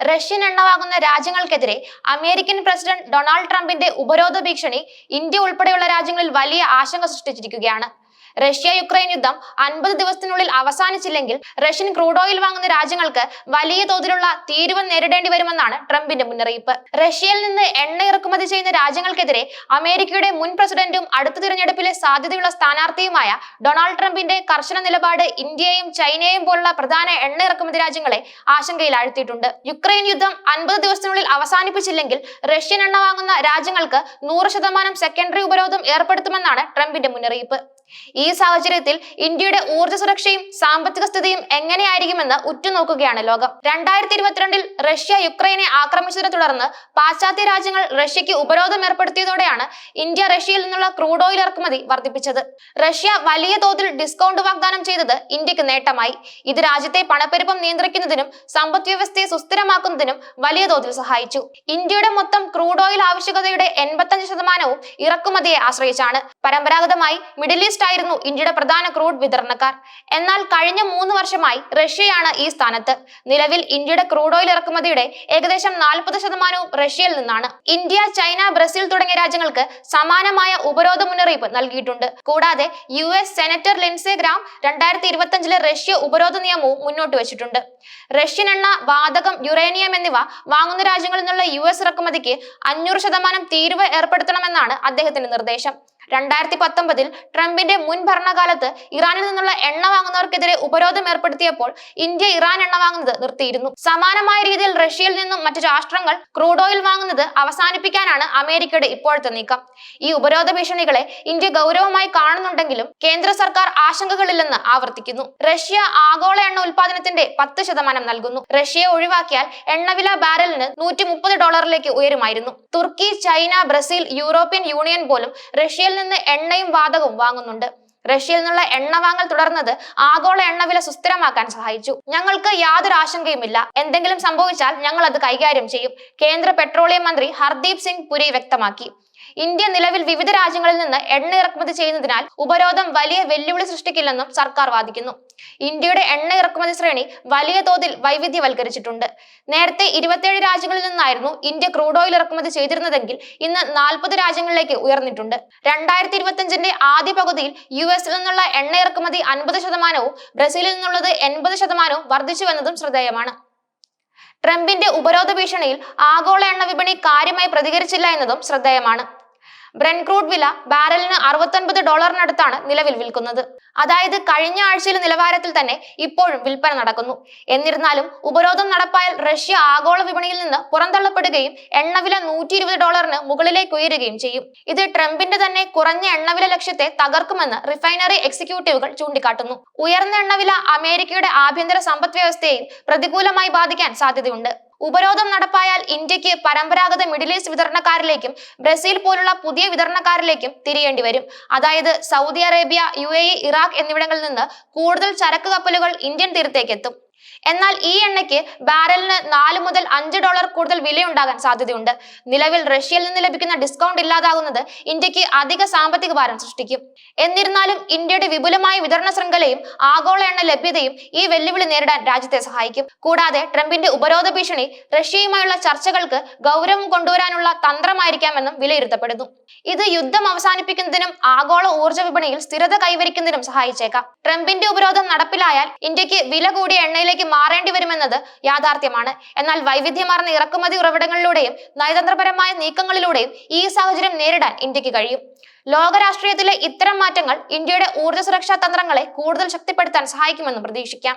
Russian എണ്ണവാകുന്ന രാജ്യങ്ങൾക്കെതിരെ American president Donald ട്രംപിന്റെ ഉപരോധ ഭീഷണി ഇന്ത്യ ഉൾപ്പെടെയുള്ള രാജ്യങ്ങളിൽ വലിയ ആശങ്ക സൃഷ്ടിച്ചിരിക്കുകയാണ്. റഷ്യ യുക്രൈൻ യുദ്ധം അൻപത് ദിവസത്തിനുള്ളിൽ അവസാനിച്ചില്ലെങ്കിൽ റഷ്യൻ ക്രൂഡ് ഓയിൽ വാങ്ങുന്ന രാജ്യങ്ങൾക്ക് വലിയ തോതിലുള്ള തീരുവ നേരിടേണ്ടി വരുമെന്നാണ് ട്രംപിന്റെ മുന്നറിയിപ്പ്. റഷ്യയിൽ നിന്ന് എണ്ണ ഇറക്കുമതി ചെയ്യുന്ന രാജ്യങ്ങൾക്കെതിരെ അമേരിക്കയുടെ മുൻ പ്രസിഡന്റും അടുത്ത തിരഞ്ഞെടുപ്പിലെ സാധ്യതയുള്ള സ്ഥാനാർത്ഥിയുമായ ഡൊണാൾഡ് ട്രംപിന്റെ കർശന നിലപാട് ഇന്ത്യയെയും ചൈനയെയും പോലുള്ള പ്രധാന എണ്ണ ഇറക്കുമതി രാജ്യങ്ങളെ ആശങ്കയിൽ ആഴ്ത്തിയിട്ടുണ്ട് യുക്രൈൻ യുദ്ധം അൻപത് ദിവസത്തിനുള്ളിൽ അവസാനിപ്പിച്ചില്ലെങ്കിൽ റഷ്യൻ എണ്ണ വാങ്ങുന്ന രാജ്യങ്ങൾക്ക് നൂറ് ശതമാനം സെക്കൻഡറി ഉപരോധം ഏർപ്പെടുത്തുമെന്നാണ് ട്രംപിന്റെ മുന്നറിയിപ്പ്. ഈ സാഹചര്യത്തിൽ ഇന്ത്യയുടെ ഊർജ സുരക്ഷയും സാമ്പത്തിക സ്ഥിതിയും എങ്ങനെയായിരിക്കുമെന്ന് ഉറ്റുനോക്കുകയാണ് ലോകം. രണ്ടായിരത്തി ഇരുപത്തിരണ്ടിൽ റഷ്യ യുക്രൈനെ ആക്രമിച്ചതിനെ തുടർന്ന് പാശ്ചാത്യ രാജ്യങ്ങൾ റഷ്യക്ക് ഉപരോധം ഏർപ്പെടുത്തിയതോടെയാണ് ഇന്ത്യ റഷ്യയിൽ നിന്നുള്ള ക്രൂഡ് ഓയിൽ ഇറക്കുമതി വർദ്ധിപ്പിച്ചത്. റഷ്യ വലിയ തോതിൽ ഡിസ്കൗണ്ട് വാഗ്ദാനം ചെയ്തത് ഇന്ത്യയ്ക്ക് നേട്ടമായി. ഇത് രാജ്യത്തെ പണപ്പെരുപ്പം നിയന്ത്രിക്കുന്നതിനും സമ്പദ് വ്യവസ്ഥയെ സുസ്ഥിരമാക്കുന്നതിനും വലിയ തോതിൽ സഹായിച്ചു. ഇന്ത്യയുടെ മൊത്തം ക്രൂഡ് ഓയിൽ ആവശ്യകതയുടെ എൺപത്തഞ്ച് ശതമാനവും ഇറക്കുമതിയെ ആശ്രയിച്ചാണ്. പരമ്പരാഗതമായി മിഡിൽ ഈസ്റ്റ് ആയിരുന്നു ഇന്ത്യയുടെ പ്രധാന ക്രൂഡ് വിതരണക്കാർ. എന്നാൽ കഴിഞ്ഞ മൂന്ന് വർഷമായി റഷ്യയാണ് ഈ സ്ഥാനത്ത്. നിലവിൽ ഇന്ത്യയുടെ ക്രൂഡ് ഓയിൽ ഇറക്കുമതിയുടെ ഏകദേശം നാൽപ്പത് ശതമാനവും റഷ്യയിൽ നിന്നാണ്. ഇന്ത്യ ചൈന ബ്രസീൽ തുടങ്ങിയ രാജ്യങ്ങൾക്ക് സമാനമായ ഉപരോധ മുന്നറിയിപ്പ് നൽകിയിട്ടുണ്ട്. കൂടാതെ U S senator Lindsey Graham രണ്ടായിരത്തി ഇരുപത്തി റഷ്യ ഉപരോധ നിയമവും മുന്നോട്ട് വെച്ചിട്ടുണ്ട്. റഷ്യൻ എണ്ണ വാതകം യുറേനിയം എന്നിവ വാങ്ങുന്ന രാജ്യങ്ങളിൽ നിന്നുള്ള യു എസ് ഇറക്കുമതിക്ക് അഞ്ഞൂറ് ശതമാനം തീരുവ ഏർപ്പെടുത്തണമെന്നാണ് അദ്ദേഹത്തിന്റെ നിർദ്ദേശം. രണ്ടായിരത്തി പത്തൊമ്പതിൽ ട്രംപിന്റെ മുൻ ഭരണകാലത്ത് ഇറാനിൽ നിന്നുള്ള എണ്ണ വാങ്ങുന്നവർക്കെതിരെ ഉപരോധം ഏർപ്പെടുത്തിയപ്പോൾ ഇന്ത്യ ഇറാൻ എണ്ണ വാങ്ങുന്നത് നിർത്തിയിരുന്നു. സമാനമായ രീതിയിൽ റഷ്യയിൽ നിന്നും മറ്റു രാഷ്ട്രങ്ങൾ ക്രൂഡ് ഓയിൽ വാങ്ങുന്നത് അവസാനിപ്പിക്കാനാണ് അമേരിക്കയുടെ ഇപ്പോഴത്തെ നീക്കം. ഈ ഉപരോധ ഭീഷണികളെ ഇന്ത്യ ഗൗരവമായി കാണുന്നുണ്ടെങ്കിലും കേന്ദ്ര സർക്കാർ ആശങ്കകളില്ലെന്ന് ആവർത്തിക്കുന്നു. റഷ്യ ആഗോള എണ്ണ ഉൽപാദനത്തിന്റെ പത്ത് ശതമാനം നൽകുന്നു. റഷ്യയെ ഒഴിവാക്കിയാൽ എണ്ണവില ബാരലിന് നൂറ്റി മുപ്പത് ഡോളറിലേക്ക് ഉയരുമായിരുന്നു. Turkey China Brazil European Union പോലും റഷ്യയിൽ നിന്ന് എണ്ണയും വാതകവും വാങ്ങുന്നുണ്ട്. റഷ്യയിൽ നിന്നുള്ള എണ്ണ വാങ്ങൽ തുടർന്നത് ആഗോള എണ്ണവില സുസ്ഥിരമാക്കാൻ സഹായിച്ചു. ഞങ്ങൾക്ക് യാതൊരു ആശങ്കയുമില്ല. എന്തെങ്കിലും സംഭവിച്ചാൽ ഞങ്ങൾ അത് കൈകാര്യം ചെയ്യും. കേന്ദ്ര പെട്രോളിയം മന്ത്രി ഹർദീപ് സിംഗ് പുരി വ്യക്തമാക്കി. ഇന്ത്യ നിലവിൽ വിവിധ രാജ്യങ്ങളിൽ നിന്ന് എണ്ണ ഇറക്കുമതി ചെയ്യുന്നതിനാൽ ഉപരോധം വലിയ വെല്ലുവിളി സൃഷ്ടിക്കില്ലെന്നും സർക്കാർ വാദിക്കുന്നു. ഇന്ത്യയുടെ എണ്ണ ഇറക്കുമതി ശ്രേണി വലിയ തോതിൽ വൈവിധ്യവൽക്കരിച്ചിട്ടുണ്ട്. നേരത്തെ ഇരുപത്തിയേഴ് രാജ്യങ്ങളിൽ നിന്നായിരുന്നു ഇന്ത്യ ക്രൂഡ് ഓയിൽ ഇറക്കുമതി ചെയ്തിരുന്നതെങ്കിൽ ഇന്ന് നാൽപ്പത് രാജ്യങ്ങളിലേക്ക് ഉയർന്നിട്ടുണ്ട്. രണ്ടായിരത്തി ഇരുപത്തിയഞ്ചിന്റെ ആദ്യ പകുതിയിൽ യു എസിൽ നിന്നുള്ള എണ്ണ ഇറക്കുമതി അൻപത് ശതമാനവും ബ്രസീലിൽ നിന്നുള്ളത് എൺപത് ശതമാനവും വർദ്ധിച്ചുവെന്നതും ശ്രദ്ധേയമാണ്. ട്രംപിന്റെ ഉപരോധ ഭീഷണിയിൽ ആഗോള എണ്ണ വിപണി കാര്യമായി പ്രതികരിച്ചില്ല എന്നതും ശ്രദ്ധേയമാണ്. ബ്രെൻ ക്രൂഡ് വില ബാരലിന് അറുപത്തൊൻപത് ഡോളറിനടുത്താണ് നിലവിൽ വിൽക്കുന്നത്. അതായത് കഴിഞ്ഞ ആഴ്ചയിലെ നിലവാരത്തിൽ തന്നെ ഇപ്പോഴും വിൽപ്പന നടക്കുന്നു. എന്നിരുന്നാലും ഉപരോധം നടപ്പായാൽ റഷ്യ ആഗോള വിപണിയിൽ നിന്ന് പുറന്തള്ളപ്പെടുകയും എണ്ണവില നൂറ്റി ഇരുപത് ഡോളറിന് മുകളിലേക്ക് ഉയരുകയും ചെയ്യും. ഇത് ട്രംപിന്റെ തന്നെ കുറഞ്ഞ എണ്ണവില ലക്ഷ്യത്തെ തകർക്കുമെന്ന് റിഫൈനറി എക്സിക്യൂട്ടീവുകൾ ചൂണ്ടിക്കാട്ടുന്നു. ഉയർന്ന എണ്ണവില അമേരിക്കയുടെ ആഭ്യന്തര സമ്പദ് വ്യവസ്ഥയെയും പ്രതികൂലമായി ബാധിക്കാൻ സാധ്യതയുണ്ട്. ഉപരോധം നടപ്പായാൽ ഇന്ത്യയ്ക്ക് പരമ്പരാഗത മിഡിൽ ഈസ്റ്റ് വിതരണക്കാരിലേക്കും ബ്രസീൽ പോലുള്ള പുതിയ വിതരണക്കാരിലേക്കും തിരിയേണ്ടി വരും. അതായത് സൗദി അറേബ്യ യു ഇറാഖ് എന്നിവിടങ്ങളിൽ നിന്ന് കൂടുതൽ ചരക്ക് കപ്പലുകൾ ഇന്ത്യൻ തീരത്തേക്ക് എത്തും. എന്നാൽ ഈ എണ്ണയ്ക്ക് ബാരലിന് നാല് മുതൽ അഞ്ച് ഡോളർ കൂടുതൽ വിലയുണ്ടാകാൻ സാധ്യതയുണ്ട്. നിലവിൽ റഷ്യയിൽ നിന്ന് ലഭിക്കുന്ന ഡിസ്കൗണ്ട് ഇല്ലാതാകുന്നത് ഇന്ത്യയ്ക്ക് അധിക സാമ്പത്തിക ഭാരം സൃഷ്ടിക്കും. എന്നിരുന്നാലും ഇന്ത്യയുടെ വിപുലമായ വിതരണ ശൃംഖലയും ആഗോള എണ്ണ ലഭ്യതയും ഈ വെല്ലുവിളി നേരിടാൻ രാജ്യത്തെ സഹായിക്കും. കൂടാതെ ട്രംപിന്റെ ഉപരോധ ഭീഷണി റഷ്യയുമായുള്ള ചർച്ചകൾക്ക് ഗൗരവം കൊണ്ടുവരാനുള്ള തന്ത്രമായിരിക്കാമെന്നും വിലയിരുത്തപ്പെടുന്നു. ഇത് യുദ്ധം അവസാനിപ്പിക്കുന്നതിനും ആഗോള ഊർജ വിപണിയിൽ സ്ഥിരത കൈവരിക്കുന്നതിനും സഹായിച്ചേക്കാം. ട്രംപിന്റെ ഉപരോധം നടപ്പിലായാൽ ഇന്ത്യയ്ക്ക് വില കൂടിയ എണ്ണയിലേക്ക് മാറേണ്ടി വരുമെന്നത് യാഥാർത്ഥ്യമാണ്. എന്നാൽ വൈവിധ്യമാർന്ന ഇറക്കുമതി ഉറവിടങ്ങളിലൂടെയും നയതന്ത്രപരമായ നീക്കങ്ങളിലൂടെയും ഈ സാഹചര്യം നേരിടാൻ ഇന്ത്യയ്ക്ക് കഴിയും. ലോകരാഷ്ട്രീയത്തിലെ ഇത്തരം മാറ്റങ്ങൾ ഇന്ത്യയുടെ ഊർജ സുരക്ഷാ തന്ത്രങ്ങളെ കൂടുതൽ ശക്തിപ്പെടുത്താൻ സഹായിക്കുമെന്ന് പ്രതീക്ഷിക്കാം.